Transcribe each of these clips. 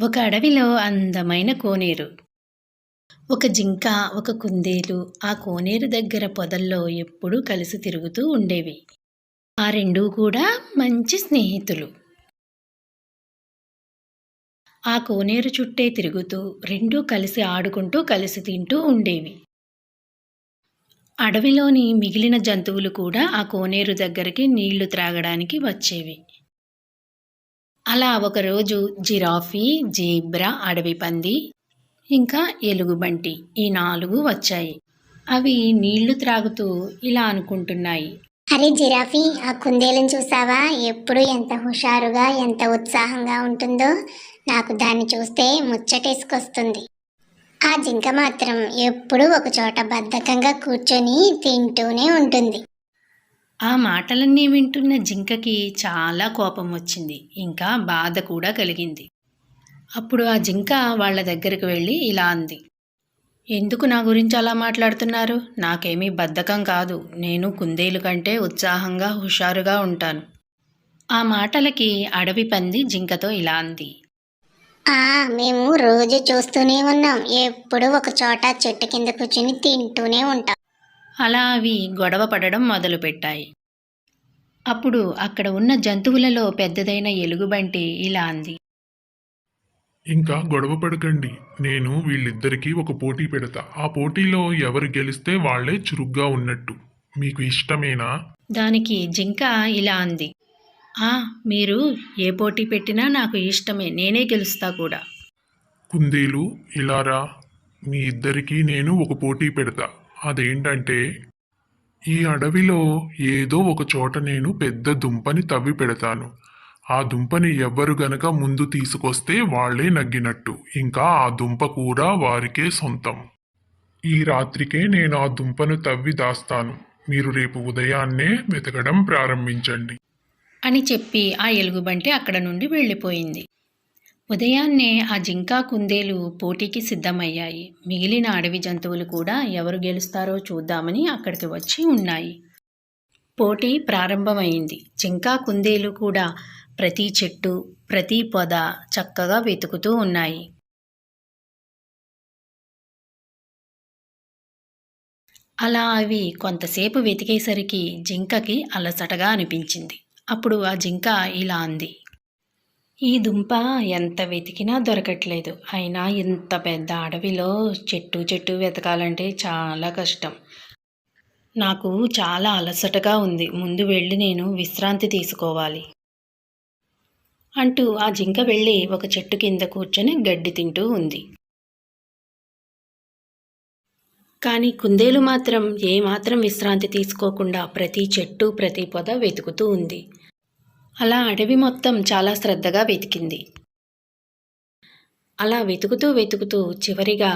ఒక అడవిలో అందమైన కోనేరు. ఒక జింక ఒక కుందేలు ఆ కోనేరు దగ్గర పొదల్లో ఎప్పుడూ కలిసి తిరుగుతూ ఉండేవి. ఆ రెండూ కూడా మంచి స్నేహితులు. ఆ కోనేరు చుట్టే తిరుగుతూ రెండూ కలిసి ఆడుకుంటూ కలిసి తింటూ ఉండేవి. అడవిలోని మిగిలిన జంతువులు కూడా ఆ కోనేరు దగ్గరికి నీళ్ళు త్రాగడానికి వచ్చేవి. అలా ఒకరోజు జిరాఫీ జీబ్రా అడవి పంది ఇంకా ఎలుగుబంటి ఈ నాలుగు వచ్చాయి. అవి నీళ్ళు త్రాగుతూ ఇలా అనుకుంటున్నాయి. అరే జిరాఫీ ఆ కుందేలను చూసావా? ఎప్పుడు ఎంత హుషారుగా ఎంత ఉత్సాహంగా ఉంటుందో నాకు దాన్ని చూస్తే ముచ్చటేసుకొస్తుంది. ఆ జింక మాత్రం ఎప్పుడూ ఒకచోట బద్ధకంగా కూర్చొని తింటూనే ఉంటుంది. ఆ మాటలన్నీ వింటున్న జింకకి చాలా కోపం వచ్చింది. ఇంకా బాధ కూడా కలిగింది. అప్పుడు ఆ జింక వాళ్ళ దగ్గరికి వెళ్ళి ఇలా అంది. ఎందుకు నా గురించి అలా మాట్లాడుతున్నారు? నాకేమీ బద్ధకం కాదు. నేను కుందేలు కంటే ఉత్సాహంగా హుషారుగా ఉంటాను. ఆ మాటలకి అడవి పంది జింకతో ఇలా అంది. ఆ మేము రోజు చూస్తూనే ఉన్నాం. ఎప్పుడు ఒక చోట చెట్టు కింద కూర్చుని తింటూనే ఉంటాం. అలా అవి గొడవ పడడం మొదలుపెట్టాయి. అప్పుడు అక్కడ ఉన్న జంతువులలో పెద్దదైన ఎలుగుబంటి ఇలా అంది. ఇంకా గొడవ పడకండి. నేను వీళ్ళిద్దరికీ ఒక పోటీ పెడతా. ఆ పోటీలో ఎవరు గెలిస్తే వాళ్ళే చురుగ్గా ఉన్నట్టు. మీకు ఇష్టమేనా? దానికి జింక ఇలా అంది. ఆ మీరు ఏ పోటీ పెట్టినా నాకు ఇష్టమే. నేనే గెలుస్తా కూడా. కుందేలు ఇలారా మీ ఇద్దరికీ నేను ఒక పోటీ పెడతా. అదేంటంటే ఈ అడవిలో ఏదో ఒక చోట నేను పెద్ద దుంపని తవ్వి పెడతాను. ఆ దుంపని ఎవ్వరు గనక ముందు తీసుకొస్తే వాళ్ళే నగ్గినట్టు. ఇంకా ఆ దుంప కూడా వారికే సొంతం. ఈ రాత్రికే నేను ఆ దుంపను తవ్వి దాస్తాను. మీరు రేపు ఉదయాన్నే వెతకడం ప్రారంభించండి. అని చెప్పి ఆ ఎలుగుబంటి అక్కడ నుండి వెళ్ళిపోయింది. ఉదయాన్నే ఆ జింకా కుందేలు పోటీకి సిద్ధమయ్యాయి. మిగిలిన అడవి జంతువులు కూడా ఎవరు గెలుస్తారో చూద్దామని అక్కడికి వచ్చి ఉన్నాయి. పోటీ ప్రారంభమైంది. జింకా కుందేలు కూడా ప్రతి చెట్టు ప్రతి పొద చక్కగా వెతుకుతూ ఉన్నాయి. అలా అవి కొంతసేపు వెతికేసరికి జింకకి అలసటగా అనిపించింది. అప్పుడు ఆ జింక ఇలా అంది. ఈ దుంప ఎంత వెతికినా దొరకట్లేదు. అయినా ఇంత పెద్ద అడవిలో చెట్టు చెట్టు వెతకాలంటే చాలా కష్టం. నాకు చాలా అలసటగా ఉంది. ముందు వెళ్ళి నేను విశ్రాంతి తీసుకోవాలి. అంటూ ఆ జింక వెళ్ళి ఒక చెట్టు కింద కూర్చొని గడ్డి తింటూ ఉంది. కానీ కుందేలు మాత్రం ఏమాత్రం విశ్రాంతి తీసుకోకుండా ప్రతి చెట్టు ప్రతి పొద వెతుకుతూ ఉంది. అలా అడవి మొత్తం చాలా శ్రద్ధగా వెతికింది. అలా వెతుకుతూ వెతుకుతూ చివరిగా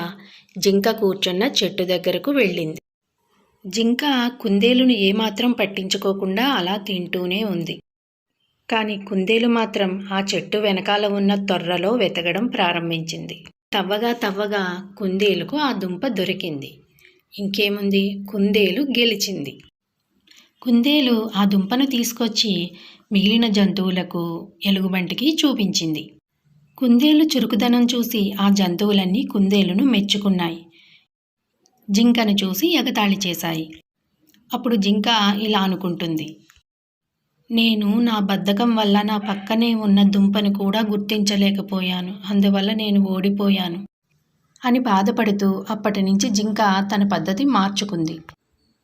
జింక కూర్చున్న చెట్టు దగ్గరకు వెళ్ళింది. జింక కుందేలును ఏమాత్రం పట్టించుకోకుండా అలా తింటూనే ఉంది. కానీ కుందేలు మాత్రం ఆ చెట్టు వెనకాల ఉన్న తొర్రలో వెతకడం ప్రారంభించింది. తవ్వగా తవ్వగా కుందేలుకు ఆ దుంప దొరికింది. ఇంకేముంది? కుందేలు గెలిచింది. కుందేలు ఆ దుంపను తీసుకొచ్చి మిగిలిన జంతువులకు ఎలుగుబంటికి చూపించింది. కుందేలు చురుకుదనం చూసి ఆ జంతువులన్నీ కుందేలును మెచ్చుకున్నాయి. జింకను చూసి ఎగతాళి చేశాయి. అప్పుడు జింక ఇలా అనుకుంటుంది. నేను నా బద్ధకం వల్ల నా పక్కనే ఉన్న దుంపను కూడా గుర్తించలేకపోయాను. అందువల్ల నేను ఓడిపోయాను అని బాధపడుతూ అప్పటి నుంచి జింక తన పద్ధతి మార్చుకుంది.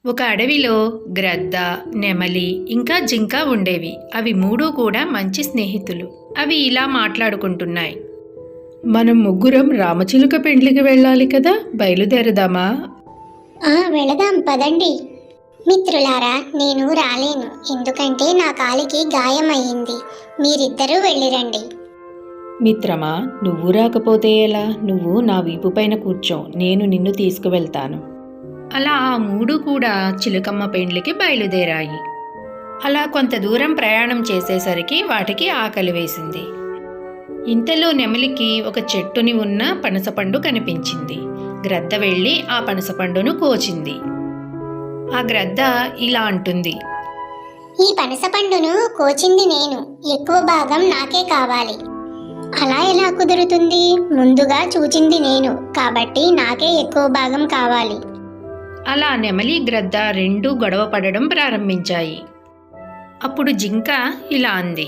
ఒక అడవిలో గ్రద్ద నెమలి ఇంకా జింక ఉండేవి. అవి మూడు కూడా మంచి స్నేహితులు. అవి ఇలా మాట్లాడుకుంటున్నాయి. మనం ముగ్గురం రామచిలుక పెండ్లికి వెళ్ళాలి కదా? బయలుదేరదామా? ఆ వెళదాం పదండి. మిత్రులారా నేను రాలేను. ఎందుకంటే నా కాలికి గాయం అయ్యింది. మీరిద్దరూ వెళ్ళిరండి. మిత్రమా నువ్వు రాకపోతే ఎలా? నువ్వు నా వీపు పైన కూర్చో. నేను నిన్ను తీసుకువెళ్తాను. అలా ఆ మూడు కూడా చిలుకమ్మ పెండ్లికి బయలుదేరాయి. అలా కొంత దూరం ప్రయాణం చేసేసరికి వాటికి ఆకలి వేసింది. ఇంతలో నెమలికి ఒక చెట్టుని ఉన్న పనసపండు కనిపించింది. గ్రద్ద వెళ్ళి ఆ పనసపండును కోచింది. ఆ గ్రద్ద ఇలా అంటుంది. ఈ పనసపండును కోచింది నేను. ఎక్కువ భాగం నాకే కావాలి. అలా ఎలా కుదురుతుంది? ముందుగా చూచింది నేను. కాబట్టి నాకే ఎక్కువ భాగం కావాలి. అలా నెమలి గ్రద్ద రెండూ గొడవ పడడం ప్రారంభించాయి. అప్పుడు జింక ఇలా అంది.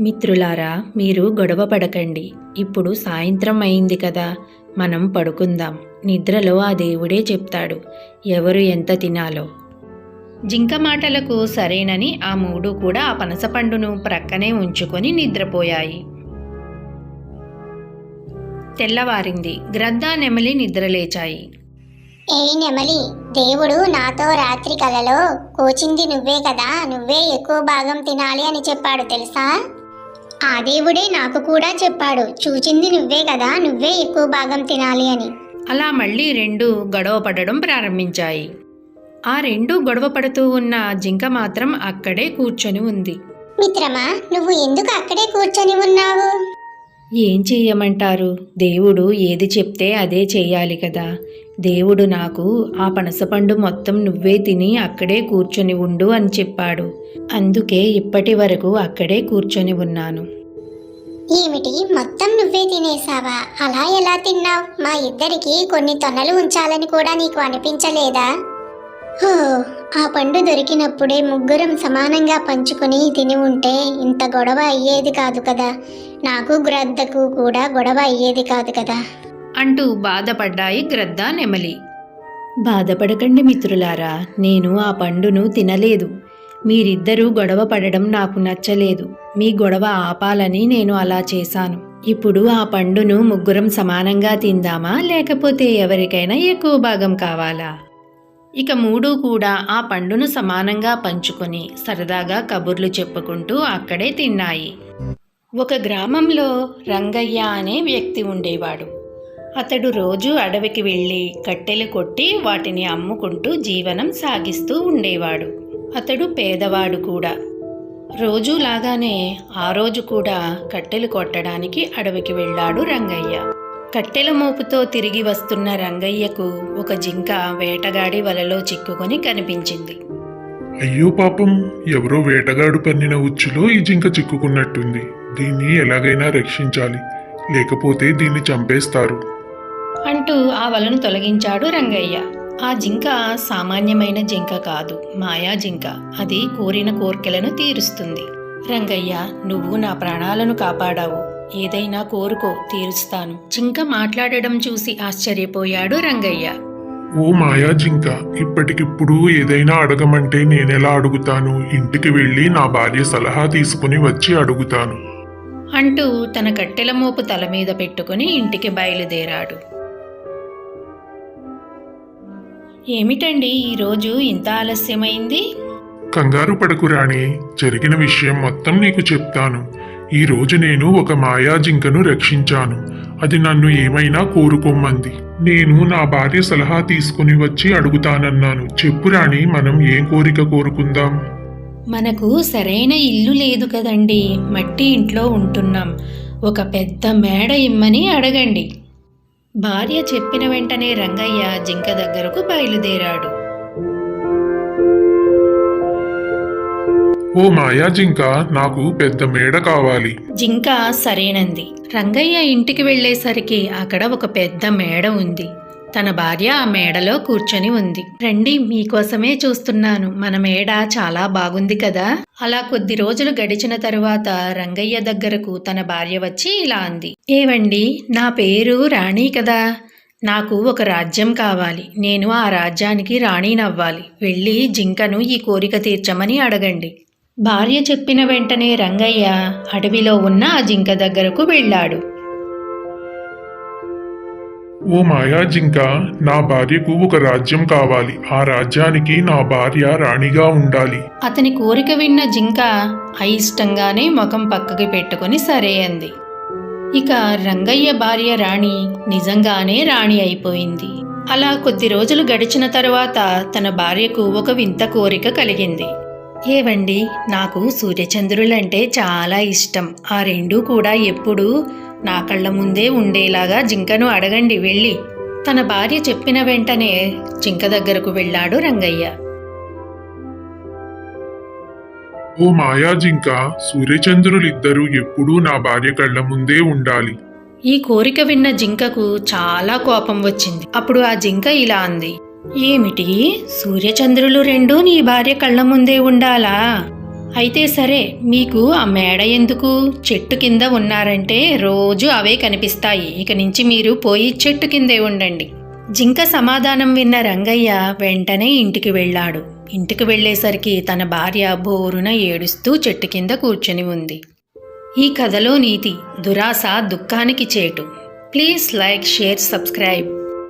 మిత్రులారా మీరు గొడవ పడకండి. ఇప్పుడు సాయంత్రం అయింది కదా. మనం పడుకుందాం. నిద్రలో ఆ దేవుడే చెప్తాడు. ఎవరు ఎంత తినాలో. జింక మాటలకు సరేనని ఆ మూడు కూడా ఆ పనసపండును ప్రక్కనే ఉంచుకొని నిద్రపోయాయి. తెల్లవారింది. గ్రద్ద నెమలి నిద్రలేచాయి. ఏయ్ నెమలి దేవుడు నాతో రాత్రి కలలో కోచింది నువ్వే కదా నువ్వే ఎక్కువ భాగం తినాలి అని చెప్పాడు తెలుసా? ఆ దేవుడే నాకు కూడా చెప్పాడు చూచింది నువ్వే కదా నువ్వే ఎక్కువ భాగం తినాలి అని. అలా మళ్ళీ రెండు గొడవ పడడం ప్రారంభించాయి. ఆ రెండు గొడవ పడుతూ ఉన్న జింక మాత్రం అక్కడే కూర్చొని ఉంది. మిత్రమా నువ్వు ఎందుకు అక్కడే కూర్చొని ఉన్నావు? ఏం చెయ్యమంటారు? దేవుడు ఏది చెప్తే అదే చెయ్యాలి కదా. దేవుడు నాకు ఆ పనసపండు మొత్తం నువ్వే తిని అక్కడే కూర్చొని ఉండు అని చెప్పాడు. అందుకే ఇప్పటి వరకు అక్కడే కూర్చొని ఉన్నాను. ఏమిటి? మొత్తం నువ్వే తినేసావా అలా ఎలా తిన్నావు? మా ఇద్దరికి కొన్ని తొనలు ఉంచాలని కూడా నీకు అనిపించలేదా? ఓ ఆ పండు దొరికినప్పుడే ముగ్గురం సమానంగా పంచుకొని తిని ఉంటే ఇంత గొడవ అయ్యేది కాదు కదా. నాకు గ్రద్దకు కూడా గొడవ అయ్యేది కాదు కదా. అంటూ బాధపడ్డాయి గ్రద్ద నెమలి. బాధపడకండి మిత్రులారా నేను ఆ పండును తినలేదు. మీరిద్దరూ గొడవ పడడం నాకు నచ్చలేదు. మీ గొడవ ఆపాలని నేను అలా చేశాను. ఇప్పుడు ఆ పండును ముగ్గురం సమానంగా తిందామా లేకపోతే ఎవరికైనా ఎక్కువ భాగం కావాలా? ఇక మూడు కూడా ఆ పండును సమానంగా పంచుకొని సరదాగా కబుర్లు చెప్పుకుంటూ అక్కడే తిన్నాయి. ఒక గ్రామంలో రంగయ్య అనే వ్యక్తి ఉండేవాడు. అతడు రోజు అడవికి వెళ్ళి కట్టెలు కొట్టి వాటిని అమ్ముకుంటూ జీవనం సాగిస్తూ ఉండేవాడు. అతడు పేదవాడు కూడా. రోజులాగానే ఆ రోజు కూడా కట్టెలు కొట్టడానికి అడవికి వెళ్ళాడు రంగయ్య. కట్టెల మోపుతో తిరిగి వస్తున్న రంగయ్యకు ఒక జింక వేటగాడి వలలో చిక్కుకొని కనిపించింది. అయ్యో పాపం ఎవరో వేటగాడు పన్నిన ఉచ్చులో ఈ జింక చిక్కుకున్నట్టుంది. దీన్ని ఎలాగైనా రక్షించాలి. లేకపోతే దీన్ని చంపేస్తారు. అంటూ ఆ వలను తొలగించాడు రంగయ్య. ఆ జింక సామాన్యమైన జింక కాదు మాయా జింక. అది కోరిన కోర్కెలను తీరుస్తుంది. రంగయ్య నువ్వు నా ప్రాణాలను కాపాడావు. ఏదైనా కోరుకో తీరుస్తాను. జింక మాట్లాడడం చూసి ఆశ్చర్యపోయాడు రంగయ్య. ఓ మాయా జింక ఇప్పటికిప్పుడు ఏదైనా అడగమంటే నేనెలా అడుగుతాను? ఇంటికి వెళ్ళి నా భార్య సలహా తీసుకుని వచ్చి అడుగుతాను. అంటూ తన కట్టెల మోపు తల మీద పెట్టుకుని ఇంటికి బయలుదేరాడు. ఏమిటండి ఈరోజు ఇంత ఆలస్యమైంది? కంగారు పడకు రాణి. జరిగిన విషయం మొత్తం నీకు చెప్తాను. ఈ రోజు నేను ఒక మాయా జింకను రక్షించాను. అది నన్ను ఏమైనా కోరుకోమంది. నేను నా భార్య సలహా తీసుకుని వచ్చి అడుగుతానన్నాను. చెప్పు రాణి మనం ఏం కోరిక కోరుకుందాం? మనకు సరైన ఇల్లు లేదు కదండి. మట్టి ఇంట్లో ఉంటున్నాం. ఒక పెద్ద మేడ ఇమ్మని అడగండి. భార్య చెప్పిన వెంటనే రంగయ్య జింక దగ్గరకు బయలుదేరాడు. ఓ మాయా జింక నాకు పెద్ద మేడ కావాలి. జింక సరేనంది. రంగయ్య ఇంటికి వెళ్ళేసరికి అక్కడ ఒక పెద్ద మేడ ఉంది. తన భార్య ఆ మేడలో కూర్చొని ఉంది. రండి మీకోసమే చూస్తున్నాను. మన మేడ చాలా బాగుంది కదా అలా కొద్ది రోజులు గడిచిన తరువాత రంగయ్య దగ్గరకు తన భార్య వచ్చి ఇలా అంది. ఏవండి నా పేరు రాణి కదా? నాకు ఒక రాజ్యం కావాలి. నేను ఆ రాజ్యానికి రాణినవ్వాలి. వెళ్ళి జింకను ఈ కోరిక తీర్చమని అడగండి భార్య చెప్పిన వెంటనే రంగయ్య అడవిలో ఉన్న ఆ జింక దగ్గరకు వెళ్ళాడు. ఓ మాయా జింక నా భార్యకు ఒక రాజ్యం కావాలి. ఆ రాజ్యానికి నా భార్య రాణిగా ఉండాలి. అతని కోరిక విన్న జింక అయిష్టంగానే ముఖం పక్కకి పెట్టుకుని సరే అంది. ఇక రంగయ్య భార్య రాణి నిజంగానే రాణి అయిపోయింది. అలా కొద్ది రోజులు గడిచిన తరువాత తన భార్యకు ఒక వింత కోరిక కలిగింది. ఏవండి నాకు సూర్యచంద్రులంటే చాలా ఇష్టం. ఆ రెండూ కూడా ఎప్పుడూ నా కళ్ళ ముందే ఉండేలాగా జింకను అడగండి వెళ్ళి. తన భార్య చెప్పిన వెంటనే జింక దగ్గరకు వెళ్ళాడు రంగయ్య. ఓ మాయా జింక సూర్యచంద్రులిద్దరూ ఎప్పుడూ నా భార్య కళ్ళ ముందే ఉండాలి. ఈ కోరిక విన్న జింకకు చాలా కోపం వచ్చింది. అప్పుడు ఆ జింక ఇలా అంది. ఏమిటి? సూర్యచంద్రులు రెండూ నీ భార్య కళ్ళ ముందే ఉండాలా? అయితే సరే మీకు ఆ మేడ ఎందుకు? చెట్టు కింద ఉన్నారంటే రోజు అవే కనిపిస్తాయి. ఇక నుంచి మీరు పోయి చెట్టు కిందే ఉండండి. జింక సమాధానం విన్న రంగయ్య వెంటనే ఇంటికి వెళ్ళాడు. ఇంటికి వెళ్ళేసరికి తన భార్య బోరున ఏడుస్తూ చెట్టు కింద కూర్చొని ఉంది. ఈ కథలో నీతి దురాశ దుఃఖానికి చేటు. Please like share subscribe.